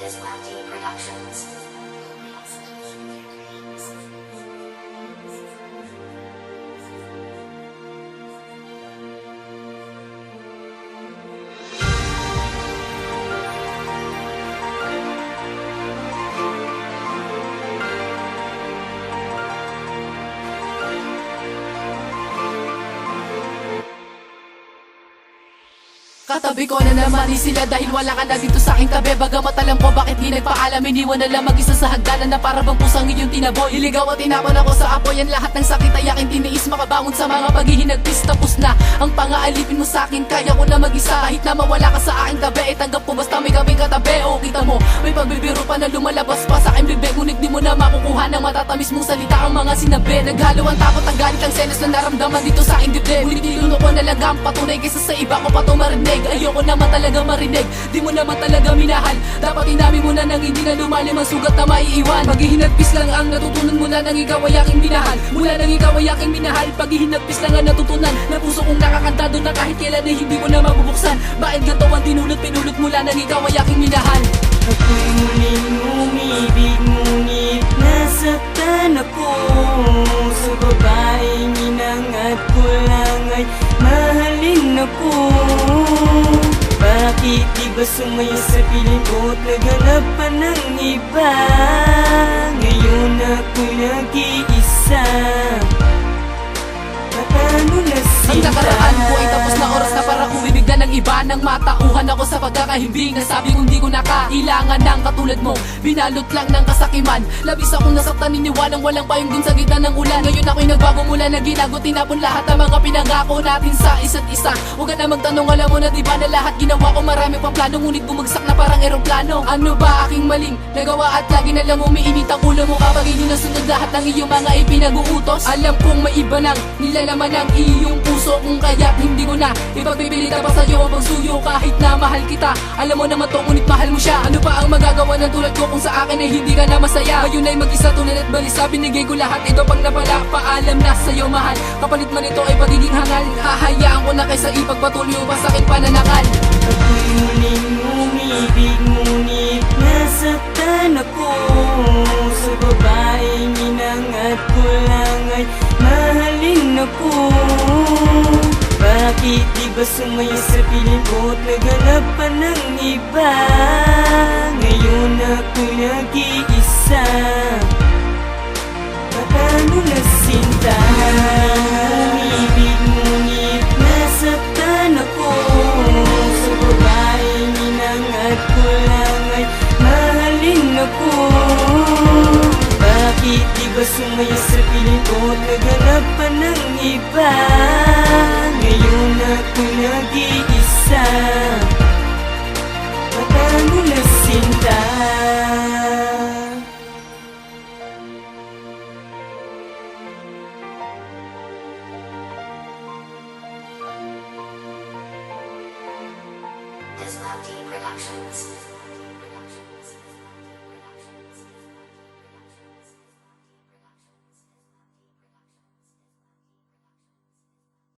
Diswati Productions. Katabi ko na naman sila dahil wala ka na dito sa aking tabi. Bagamat alam ko bakit di nagpaalam Iniwan na lang mag-isa sa hagdanan na para bang pusang iyong tinaboy. Iligaw at tinapon ako sa apoy Yan lahat ng sakit ay aking tiniis. Makabangon sa mga paghihinagpis Tapos na. Ang pangaalipin mo sa akin Kaya ko na mag-isa. Kahit na mawala ka sa aking tabi Eh tanggap ko basta may kaming katabi. O kita mo may pagbibiro pa na lumalabas pa sa aking bibig. Ngunit di mo na makukuha ng matatamis mong salita Ang mga sinabi. Naghalo ang takot ang galit ang selos na naramdaman dito sa aking dibdib Ngunit ko na lang ang patunay Kaysa sa iba ko pa to marinig Ayoko naman talaga marinig. Di mo naman talaga minahal. Dapat inamin mo na nang hindi na lumalim ang sugat na maiiwan. Paghihinagpis lang ang natutunan mula nang ikaw ay aking minahal. Mula nang ikaw ay aking minahal Paghihinagpis lang ang natutunan. Na puso kong nakakantado na kahit kailan ay hindi mo na mabubuksan. Bakit ganito ang dinulot pinulot mula nang ikaw ay aking minahal? Ako'y muling umibig Ngunit nasaktan ako. Sa babaeng inangat ko lang ay mahalin ako Bakit di ba sumaya sa piling ko at naghanap ng iba? Ngayon ako'y nag-iisa ng iba Nang matauhan ako sa pagkakahimbing Nasabi kong di ko na kailangan ng katulad mo. Binalot lang ng kasakiman. Labis akong nasaktan niniwalang walang payong dun sa gitna ng ulan. Ngayon ako'y nagbago mula na ginago Tinapon lahat ng mga pinangako natin sa isa't isa. Huwag na magtanong alam mo na di ba na lahat ginawa ko? Marami pang plano ngunit bumagsak na parang eroplano. Ano ba aking maling nagawa at lagi na lang umiinit ang ulo mo? Kapag hindi nasunod lahat ng iyong mga ipinag-uutos Alam kong may iba nang nilalaman ng iyong puso. Kung kaya't hindi ko na ipagpipilita pa sa'yo ang pagsuyo Kahit na mahal kita. Alam mo naman to ngunit mahal mo siya. Ano pa ang magagawa ng tulad ko kung sa akin ay hindi ka na masaya? Ngayon ay mag-isa tulad at balisa Binigay ko lahat ito pag napala. Paalam na sa'yo mahal. Kapalit man ito ay pagiging hangal. Hahayaan ko na kaysa ipagpatuloy pa sa aking pananakal sa piling ko at naghanap pa ng iba. Ngayon ako'y nag-iisa This Productions.